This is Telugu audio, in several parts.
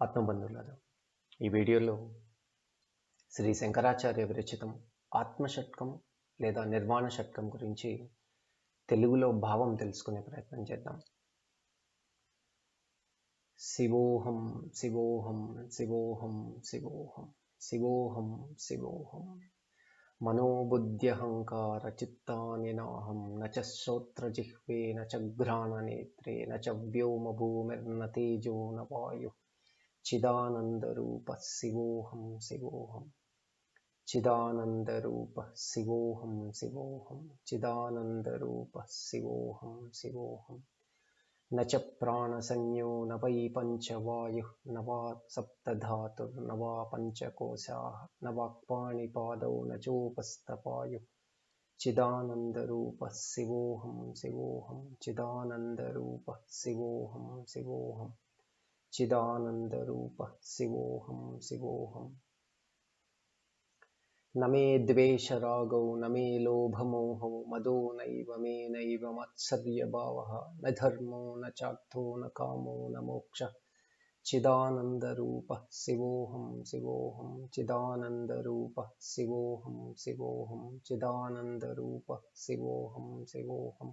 ఆత్మబంధువులారా ఈ వీడియోలో శ్రీ శంకరాచార్య విరచితం ఆత్మషట్కం లేదా నిర్వాణ షట్కం గురించి తెలుగులో భావం తెలుసుకునే ప్రయత్నం చేద్దాం. శివోహం శివోహం శివోహం శివోహం శివోహం శివోహం. మనోబుద్ధ్యహంకార చిత్తానినాహం నచ న చ శ్రోత్రజిహ్వే న చ ఘ్రాణనేత్రే న చ వ్యోమభూమిర్న తేజో న వాయు. चिदानन्दरूपः शिवोऽहं शिवोऽहं चिदानन्दरूपः शिवोऽहं शिवोऽहं चिदानन्दरूपः शिवोऽहं शिवोऽहं न च प्राणसंज्ञो न वै पञ्चवायुः न वा सप्तधातुर्न वा पञ्चकोशाः न वाक्पाणिपादौ न चोपस्तपायुः चिदानन्दरूपः शिवोऽहं शिवोऽहं चिदानन्दरूपः शिवोऽहं शिवोऽहम् चिदानन्दरूपः शिवोऽहं। शिवोऽहम् न मे द्वेषरागौ न मे लोभमोहौ मदो नैव मे नैव मत्सर्यभावः। न धर्मो न चार्थो न कामो न मोक्षः। चिदानन्दरूपः शिवोऽहं शिवोऽहं चिदानन्दरूपः शिवोऽहं शिवोऽहं चिदानन्दरूपः शिवोऽहं शिवोऽहं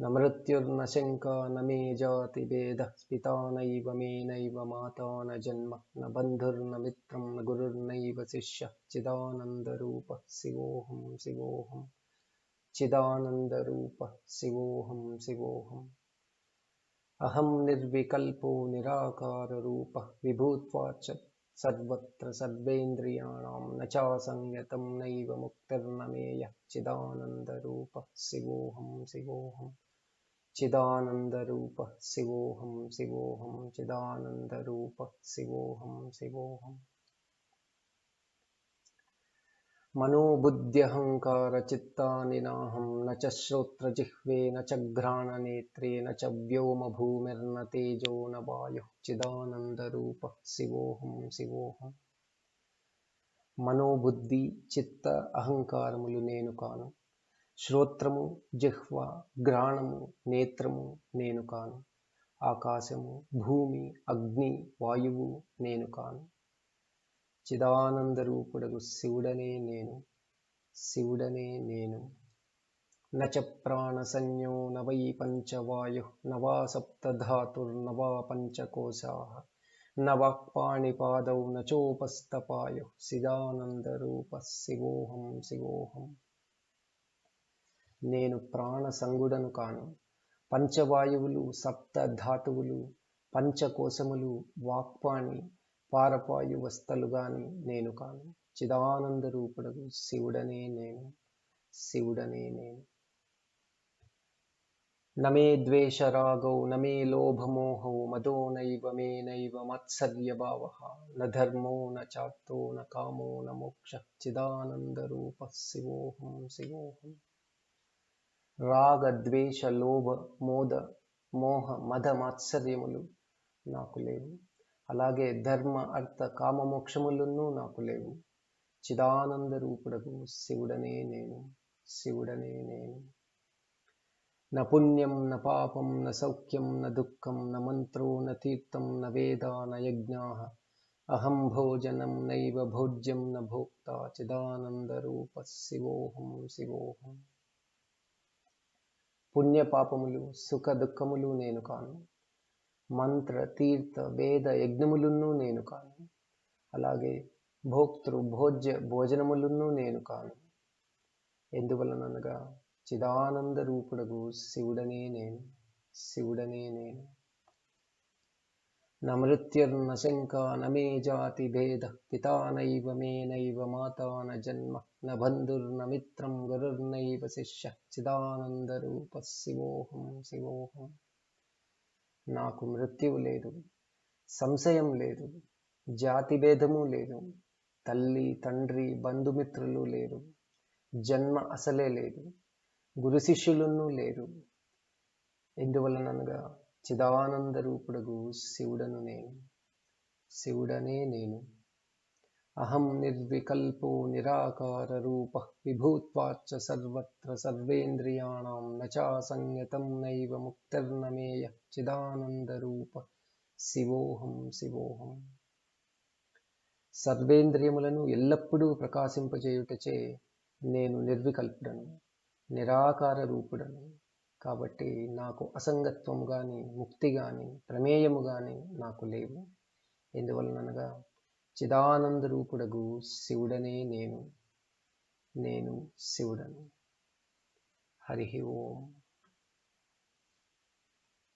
न मृत्युर्न शङ्का न मे जातिभेदः पिता नैव मे नैव माता न जन्म न बन्धुर्न मित्रं न गुरुर्नैव शिष्यः। चिदानन्दरूपः शिवोऽहं शिवोऽहम् चिदानन्दरूपः शिवोऽहं शिवोऽहम् अहं निर्विकल्पो निराकाररूपः विभूत्वाच्च सर्वत्र सर्वेन्द्रियाणां न चासंयतं नैव मुक्तिर्न मेयः। चिदानन्दरूपः शिवोऽहं शिवोऽहं चिदानन्दरूपः शिवोऽहं शिवोऽहं चिदानन्दरूपः शिवोऽहं शिवोऽहम् मनोबुद्ध्यहङ्कारचित्तानि नाहं न च श्रोत्रजिह्वे न च घ्राणनेत्रे न च व्योमभूमिर्न तेजो न वायुः चिदानन्दरूपः शिवोऽहं शिवोऽहं మనోబుద్ధి చిత్త అహంకారములు నేను కాను శ్రోత్రము జిహ్వ గ్రాణము నేత్రము నేను కాను. ఆకాశము భూమి అగ్ని వాయువు నేను కాను. చిదానందరూపుడగు శివుడనే నేను శివుడనే నేను. నచ ప్రాణసంజ్ఞో న వై పంచవాయు నవా సప్తధాతుర్నవా పంచకోశా. న వాక్పాణిపాదౌ న చోపస్తపాయు శివోహం శివోహం. నేను ప్రాణ సంగుడను కాను. పంచవాయువులు సప్త ధాతువులు పంచకోశములు వాక్పాణి పారపాయు వస్తలుగాని నేను కాను. చిదానంద రూపుడగు శివుడనే నేను. శివుడనే నేను. నమే ద్వేషరాగౌ నమే లోభమోహౌ మదో నైవ మే నైవ మత్సర్యభావ న ధర్మో న చాత్తో న కామో న మోక్ష చిదానందరూప శివోహం శివోహం. రాగ ద్వేష లోభ మోద మోహ మద మాత్సర్యములు నాకు లేవు. అలాగే ధర్మ అర్థ కామమోక్షములను నాకు లేవు. చిదానంద రూపుడకు శివుడనే నేను శివుడనే నేను. న పుణ్యం న పాపం న సౌఖ్యం న దుఃఖం న మంత్రో న తీర్థం న వేదా న యజ్ఞా అహం భోజనం నైవ భోజ్యం న భోక్తా చిదానందరూప శివోహం శివోహం. పుణ్యపాపములు సుఖ దుఃఖములు నేను కాను. మంత్ర తీర్థ వేద యజ్ఞములను నేను కాను. అలాగే భోక్తృ భోజ్య భోజనములను నేను కాను. ఎందువలనగా చిదానంద రూపుడగు శివుడనే నేను శివుడనే నేను. న నమే జాతి భేద పితానైవ మేనైవ మే నైవ జన్మ. న బంధుర్న మిత్రం గురుర్నైవ శిష్య చిదానందరూప శివోహం శివోహం నాకు మృత్యువు లేదు సంశయం లేదు జాతి భేదము లేదు తల్లి తండ్రి బంధుమిత్రులు లేరు జన్మ అసలే లేదు గురు శిష్యులను లేరు. ఎందువలననగా చిదానంద రూపుడగు శివుడను నేను శివుడనే నేను. అహం నిర్వికల్పో నిరాకార రూప విభూత్వాచ్చ సర్వత్ర సర్వేంద్రియాణం నచాసంగతం నైవ ముక్తిర్నమేయ చిదానంద రూప శివోహం శివోహం. సర్వేంద్రియములను ఎల్లప్పుడూ ప్రకాశింపజేయుటచే నేను నిర్వికల్పుడను నిరాకార రూపుడను కాబట్టి నాకు అసంగత్వం కానీ ముక్తి కానీ ప్రమేయము కానీ నాకు లేవు. ఎందువలనగా చిదానంద రూపుడగు శివుడనే నేను నేను శివుడను హరి ఓం